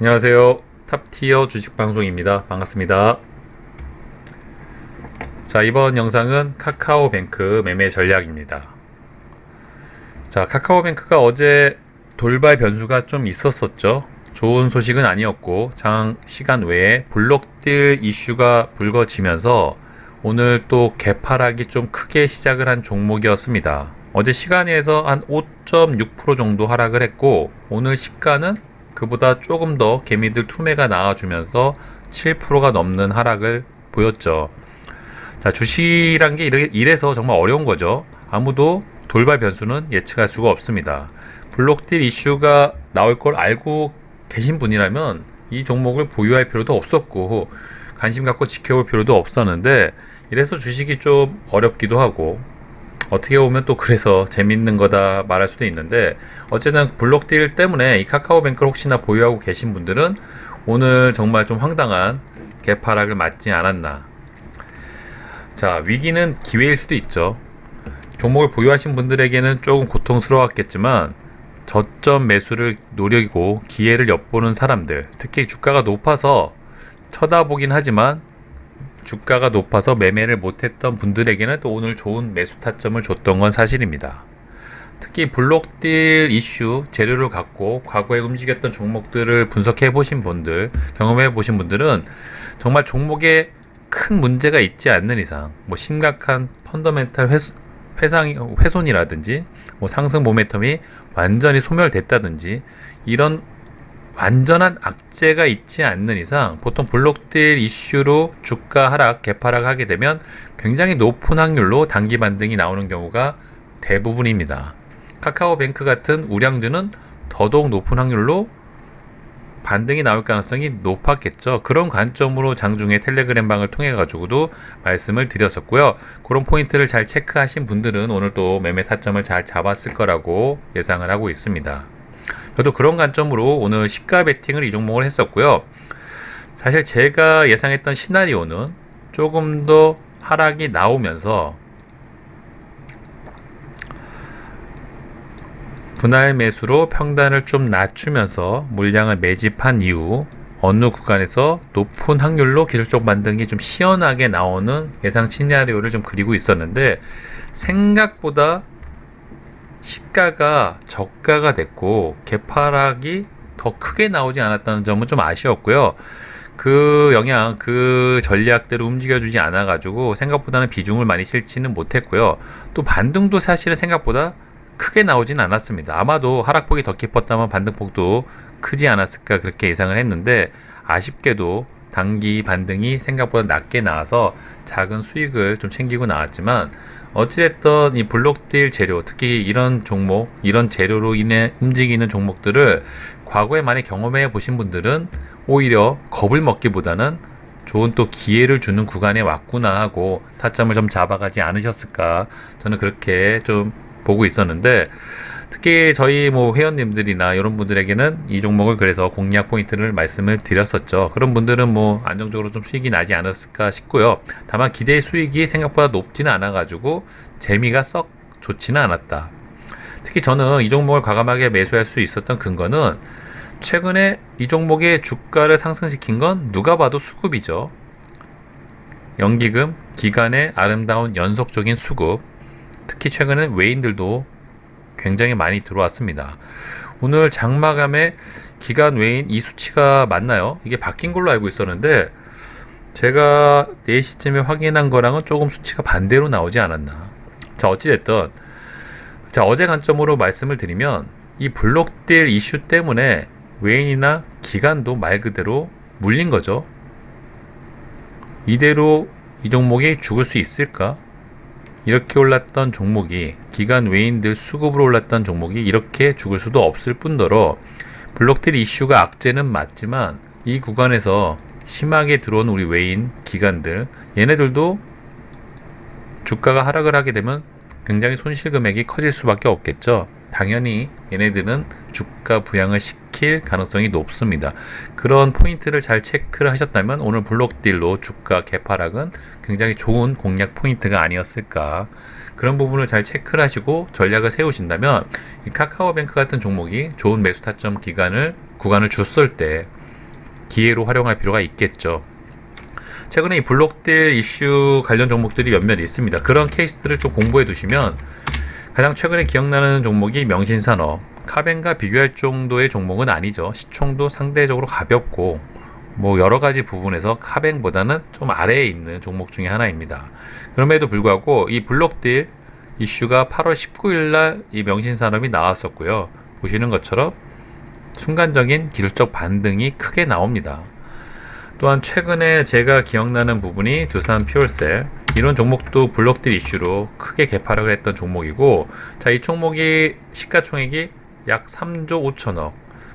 안녕하세요. 탑티어 주식방송입니다. 반갑습니다. 자, 이번 영상은 카카오뱅크 매매 전략입니다. 자, 카카오뱅크가 어제 돌발 변수가 좀 있었었죠. 좋은 소식은 아니었고, 장 시간 외에 블록딜 이슈가 불거지면서 오늘 또 개파락이 좀 크게 시작을 한 종목이었습니다. 어제 시간에서 한 5.6% 정도 하락을 했고, 오늘 시가는 그보다 조금 더 개미들 투매가 나와주면서 7%가 넘는 하락을 보였죠. 자, 주식이란 게 이래- 이래서 정말 어려운 거죠. 아무도 돌발 변수는 예측할 수가 없습니다. 블록딜 이슈가 나올 걸 알고 계신 분이라면 이 종목을 보유할 필요도 없었고 관심 갖고 지켜볼 필요도 없었는데 이래서 주식이 좀 어렵기도 하고 어떻게 보면 또 그래서 재밌는 거다 말할 수도 있는데 어쨌든 블록딜 때문에 이 카카오뱅크를 혹시나 보유하고 계신 분들은 오늘 정말 좀 황당한 개파락을 맞지 않았나. 자 위기는 기회일 수도 있죠. 종목을 보유하신 분들에게는 조금 고통스러웠겠지만 저점 매수를 노리고 기회를 엿보는 사람들 특히 주가가 높아서 쳐다보긴 하지만 주가가 높아서 매매를 못했던 분들에게는 또 오늘 좋은 매수 타점을 줬던 건 사실입니다. 특히 블록딜 이슈 재료를 갖고 과거에 움직였던 종목들을 분석해 보신 분들, 경험해 보신 분들은 정말 종목에 큰 문제가 있지 않는 이상, 뭐 심각한 펀더멘탈 훼, 회상, 훼손이라든지, 뭐 상승 모멘텀이 완전히 소멸됐다든지, 이런 완전한 악재가 있지 않는 이상 보통 블록딜 이슈로 주가 하락, 개파락 하게 되면 굉장히 높은 확률로 단기 반등이 나오는 경우가 대부분입니다. 카카오뱅크 같은 우량주는 더더욱 높은 확률로 반등이 나올 가능성이 높았겠죠. 그런 관점으로 장중에 텔레그램 방을 통해 가지고도 말씀을 드렸었고요. 그런 포인트를 잘 체크하신 분들은 오늘 또 매매 타점을 잘 잡았을 거라고 예상을 하고 있습니다. 저도 그런 관점으로 오늘 시가 베팅을 이 종목을 했었고요. 사실 제가 예상했던 시나리오는 조금 더 하락이 나오면서 분할 매수로 평단을 좀 낮추면서 물량을 매집한 이후 어느 구간에서 높은 확률로 기술적 반등이 좀 시원하게 나오는 예상 시나리오를 좀 그리고 있었는데 생각보다 시가가 저가가 됐고 개파락이 더 크게 나오지 않았다는 점은 좀 아쉬웠고요. 그 영향, 그 전략대로 움직여주지 않아가지고 생각보다는 비중을 많이 실지는 못했고요. 또 반등도 사실은 생각보다 크게 나오진 않았습니다. 아마도 하락폭이 더 깊었다면 반등폭도 크지 않았을까 그렇게 예상을 했는데 아쉽게도 단기 반등이 생각보다 낮게 나와서 작은 수익을 좀 챙기고 나왔지만 어찌됐든 이 블록딜 재료 특히 이런 종목 이런 재료로 인해 움직이는 종목들을 과거에 많이 경험해 보신 분들은 오히려 겁을 먹기보다는 좋은 또 기회를 주는 구간에 왔구나 하고 타점을 좀 잡아가지 않으셨을까 저는 그렇게 좀 보고 있었는데 특히 저희 뭐 회원님들이나 이런 분들에게는 이 종목을 그래서 공략 포인트를 말씀을 드렸었죠. 그런 분들은 뭐 안정적으로 좀 수익이 나지 않았을까 싶고요. 다만 기대 수익이 생각보다 높지는 않아가지고 재미가 썩 좋지는 않았다. 특히 저는 이 종목을 과감하게 매수할 수 있었던 근거는 최근에 이 종목의 주가를 상승시킨 건 누가 봐도 수급이죠. 연기금, 기간의 아름다운 연속적인 수급, 특히 최근에 외인들도 굉장히 많이 들어왔습니다. 오늘 장마감에 기간 외인 이 수치가 맞나요? 이게 바뀐 걸로 알고 있었는데 제가 4시쯤에 확인한 거랑은 조금 수치가 반대로 나오지 않았나. 자, 어찌됐든 자, 어제 관점으로 말씀을 드리면 이 블록딜 이슈 때문에 외인이나 기간도 말 그대로 물린 거죠. 이대로 이 종목이 죽을 수 있을까? 이렇게 올랐던 종목이 기간 외인들 수급으로 올랐던 종목이 이렇게 죽을 수도 없을 뿐더러 블록딜 이슈가 악재는 맞지만 이 구간에서 심하게 들어온 우리 외인 기관들 얘네들도 주가가 하락을 하게 되면 굉장히 손실 금액이 커질 수밖에 없겠죠. 당연히 얘네들은 주가 부양을 시킬 가능성이 높습니다. 그런 포인트를 잘 체크를 하셨다면 오늘 블록딜로 주가 개파락은 굉장히 좋은 공략 포인트가 아니었을까. 그런 부분을 잘 체크를 하시고 전략을 세우신다면 이 카카오뱅크 같은 종목이 좋은 매수 타점 기간을 구간을 줬을 때 기회로 활용할 필요가 있겠죠. 최근에 이 블록딜 이슈 관련 종목들이 몇몇 있습니다. 그런 케이스들을 좀 공부해 두시면 가장 최근에 기억나는 종목이 명신산업, 카벤과 비교할 정도의 종목은 아니죠. 시총도 상대적으로 가볍고 뭐 여러 가지 부분에서 카뱅보다는 좀 아래에 있는 종목 중에 하나입니다. 그럼에도 불구하고 이 블록딜 이슈가 8월 19일 날 이 명신산업이 나왔었고요. 보시는 것처럼 순간적인 기술적 반등이 크게 나옵니다. 또한 최근에 제가 기억나는 부분이 두산 퓨얼셀 이런 종목도 블록딜 이슈로 크게 개파락을 했던 종목이고 자 이 종목이 시가총액이 약 3조 5천억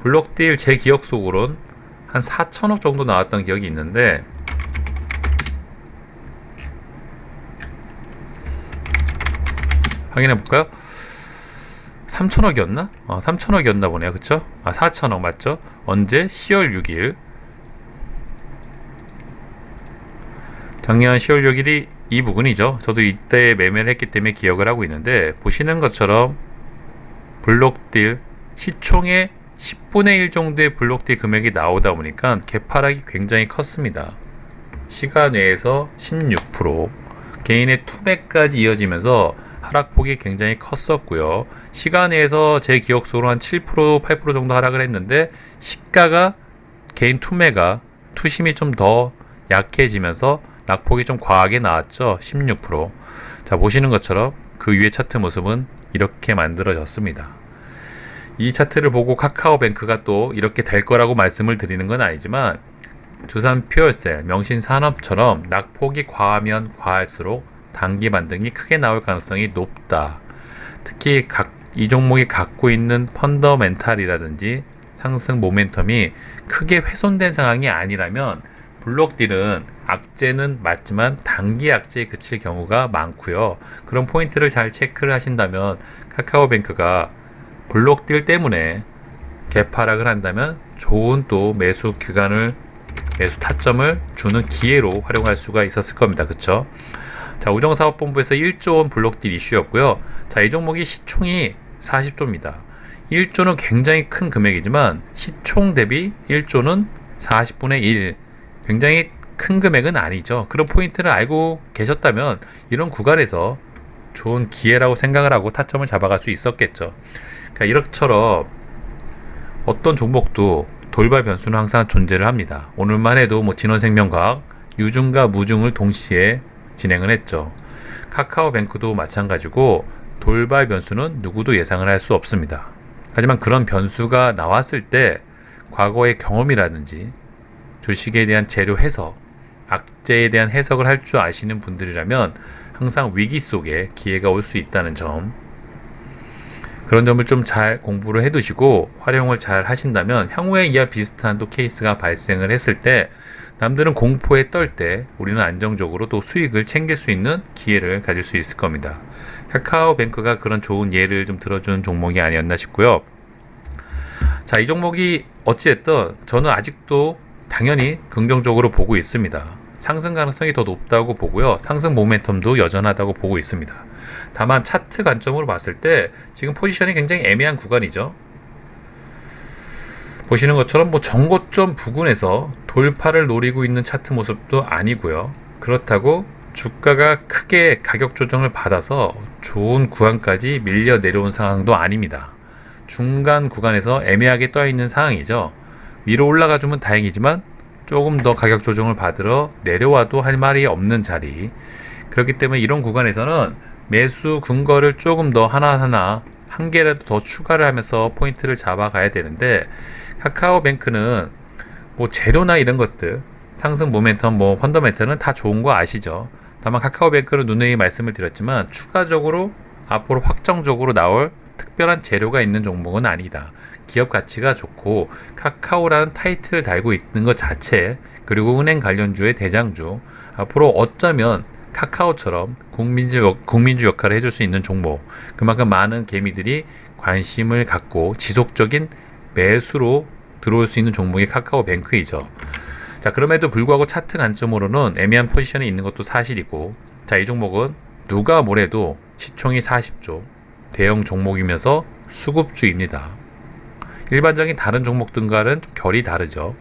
블록딜 제 기억 속으론 한 4천억 정도 나왔던 기억이 있는데 확인해 볼까요? 3천억이었나? 어, 3천억이었나 보네요. 그쵸? 아, 4천억 맞죠? 언제? 10월 6일. 작년 10월 6일이 이 부분이죠. 저도 이때 매매를 했기 때문에 기억을 하고 있는데 보시는 것처럼 블록딜 시총의 10분의 1 정도의 블록딜 금액이 나오다 보니까 개파락이 굉장히 컸습니다. 시간 외에서 16% 개인의 투매까지 이어지면서 하락폭이 굉장히 컸었고요. 시간 외에서 제 기억 속으로 한 7% 8% 정도 하락을 했는데 시가가 개인 투매가 투심이 좀 더 약해지면서 낙폭이 좀 과하게 나왔죠. 16%. 자, 보시는 것처럼 그 위에 차트 모습은 이렇게 만들어졌습니다. 이 차트를 보고 카카오뱅크가 또 이렇게 될 거라고 말씀을 드리는 건 아니지만 두산 퓨얼셀, 명신산업처럼 낙폭이 과하면 과할수록 단기 반등이 크게 나올 가능성이 높다. 특히 각, 이 종목이 갖고 있는 펀더멘탈이라든지 상승 모멘텀이 크게 훼손된 상황이 아니라면 블록딜은 악재는 맞지만 단기 악재에 그칠 경우가 많고요. 그런 포인트를 잘 체크를 하신다면 카카오뱅크가 블록딜 때문에 개파락을 한다면 좋은 또 매수 기간을 매수 타점을 주는 기회로 활용할 수가 있었을 겁니다. 그쵸? 자, 우정사업본부에서 1조 원 블록딜 이슈였고요. 자, 이 종목이 시총이 40조입니다. 1조는 굉장히 큰 금액이지만 시총 대비 1조는 40분의 1. 굉장히 큰 금액은 아니죠. 그런 포인트를 알고 계셨다면 이런 구간에서 좋은 기회라고 생각을 하고 타점을 잡아갈 수 있었겠죠. 그러니까 이렇처럼 어떤 종목도 돌발 변수는 항상 존재를 합니다. 오늘만 해도 뭐 진원생명과학 유중과 무중을 동시에 진행을 했죠. 카카오뱅크도 마찬가지고 돌발 변수는 누구도 예상을 할 수 없습니다. 하지만 그런 변수가 나왔을 때 과거의 경험이라든지 주식에 대한 재료 해석, 악재에 대한 해석을 할 줄 아시는 분들이라면 항상 위기 속에 기회가 올 수 있다는 점 그런 점을 좀 잘 공부를 해 두시고 활용을 잘 하신다면 향후에 이와 비슷한 또 케이스가 발생을 했을 때 남들은 공포에 떨 때 우리는 안정적으로 또 수익을 챙길 수 있는 기회를 가질 수 있을 겁니다. 카카오뱅크가 그런 좋은 예를 좀 들어준 종목이 아니었나 싶고요. 자, 이 종목이 어찌됐든 저는 아직도 당연히 긍정적으로 보고 있습니다. 상승 가능성이 더 높다고 보고요. 상승 모멘텀도 여전하다고 보고 있습니다. 다만 차트 관점으로 봤을 때 지금 포지션이 굉장히 애매한 구간이죠. 보시는 것처럼 뭐 정고점 부근에서 돌파를 노리고 있는 차트 모습도 아니고요. 그렇다고 주가가 크게 가격 조정을 받아서 좋은 구간까지 밀려 내려온 상황도 아닙니다. 중간 구간에서 애매하게 떠 있는 상황이죠. 위로 올라가 주면 다행이지만 조금 더 가격 조정을 받으러 내려와도 할 말이 없는 자리. 그렇기 때문에 이런 구간에서는 매수 근거를 조금 더 하나하나 한 개라도 더 추가를 하면서 포인트를 잡아가야 되는데 카카오뱅크는 뭐 재료나 이런 것들 상승 모멘텀 뭐 펀더멘트는 다 좋은 거 아시죠? 다만 카카오뱅크는 누누이 말씀을 드렸지만 추가적으로 앞으로 확정적으로 나올 특별한 재료가 있는 종목은 아니다. 기업 가치가 좋고 카카오라는 타이틀을 달고 있는 것 자체 그리고 은행 관련주의 대장주 앞으로 어쩌면 카카오처럼 국민주, 역- 국민주 역할을 해줄 수 있는 종목 그만큼 많은 개미들이 관심을 갖고 지속적인 매수로 들어올 수 있는 종목이 카카오뱅크이죠. 자 그럼에도 불구하고 차트 관점으로는 애매한 포지션에 있는 것도 사실이고 자 이 종목은 누가 뭐래도 시총이 40조 대형 종목이면서 수급주입니다. 일반적인 다른 종목들과는 좀 결이 다르죠.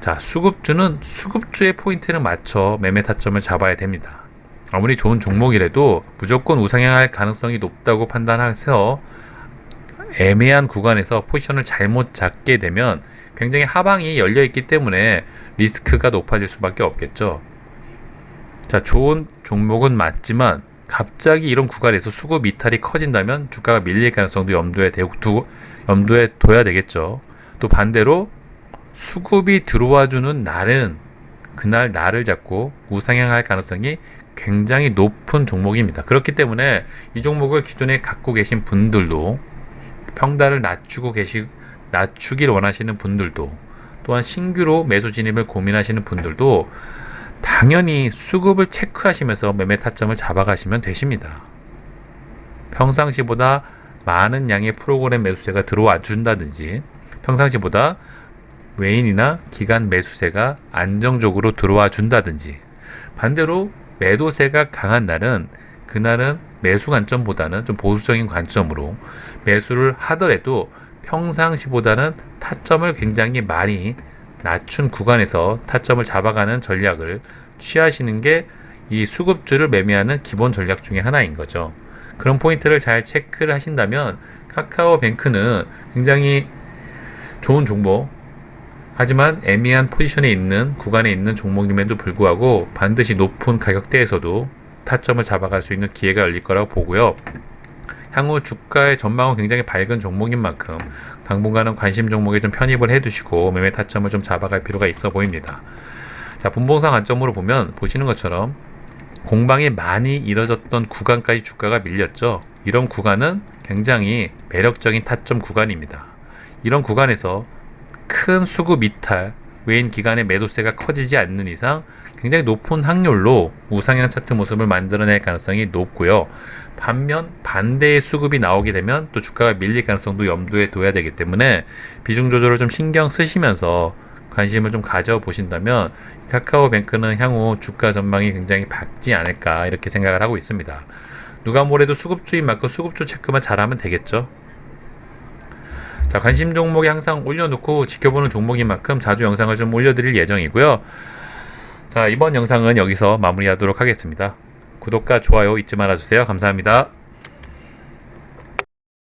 자, 수급주는 수급주의 포인트를 맞춰 매매 타점을 잡아야 됩니다. 아무리 좋은 종목이라도 무조건 우상향할 가능성이 높다고 판단해서 애매한 구간에서 포지션을 잘못 잡게 되면 굉장히 하방이 열려 있기 때문에 리스크가 높아질 수밖에 없겠죠. 자, 좋은 종목은 맞지만 갑자기 이런 구간에서 수급 이탈이 커진다면 주가가 밀릴 가능성도 염두에 대- 두, 염두에 둬야 되겠죠. 또 반대로 수급이 들어와 주는 날은 그날 날을 잡고 우상향할 가능성이 굉장히 높은 종목입니다. 그렇기 때문에 이 종목을 기존에 갖고 계신 분들도 평단을 낮추고 계시 낮추길 원하시는 분들도 또한 신규로 매수 진입을 고민하시는 분들도 당연히 수급을 체크하시면서 매매 타점을 잡아가시면 되십니다. 평상시보다 많은 양의 프로그램 매수세가 들어와 준다든지 평상시보다 외인이나 기간 매수세가 안정적으로 들어와 준다든지 반대로 매도세가 강한 날은 그날은 매수 관점보다는 좀 보수적인 관점으로 매수를 하더라도 평상시보다는 타점을 굉장히 많이 낮춘 구간에서 타점을 잡아가는 전략을 취하시는 게 이 수급주를 매매하는 기본 전략 중에 하나인 거죠. 그런 포인트를 잘 체크를 하신다면 카카오뱅크는 굉장히 좋은 종목 하지만 애매한 포지션에 있는 구간에 있는 종목임에도 불구하고 반드시 높은 가격대에서도 타점을 잡아갈 수 있는 기회가 열릴 거라고 보고요. 향후 주가의 전망은 굉장히 밝은 종목인 만큼 당분간은 관심 종목에 좀 편입을 해두시고 매매 타점을 좀 잡아갈 필요가 있어 보입니다. 자, 분봉상 관점으로 보면 보시는 것처럼 공방이 많이 이뤄졌던 구간까지 주가가 밀렸죠. 이런 구간은 굉장히 매력적인 타점 구간입니다. 이런 구간에서 큰 수급 이탈, 외인 기간의 매도세가 커지지 않는 이상 굉장히 높은 확률로 우상향 차트 모습을 만들어낼 가능성이 높고요. 반면 반대의 수급이 나오게 되면 또 주가가 밀릴 가능성도 염두에 둬야 되기 때문에 비중 조절을 좀 신경 쓰시면서 관심을 좀 가져 보신다면 카카오뱅크는 향후 주가 전망이 굉장히 밝지 않을까 이렇게 생각을 하고 있습니다. 누가 뭐래도 수급주인 만큼 수급주 체크만 잘하면 되겠죠. 자, 관심 종목에 항상 올려놓고 지켜보는 종목인 만큼 자주 영상을 좀 올려드릴 예정이고요. 자, 이번 영상은 여기서 마무리하도록 하겠습니다. 구독과 좋아요 잊지 말아주세요. 감사합니다.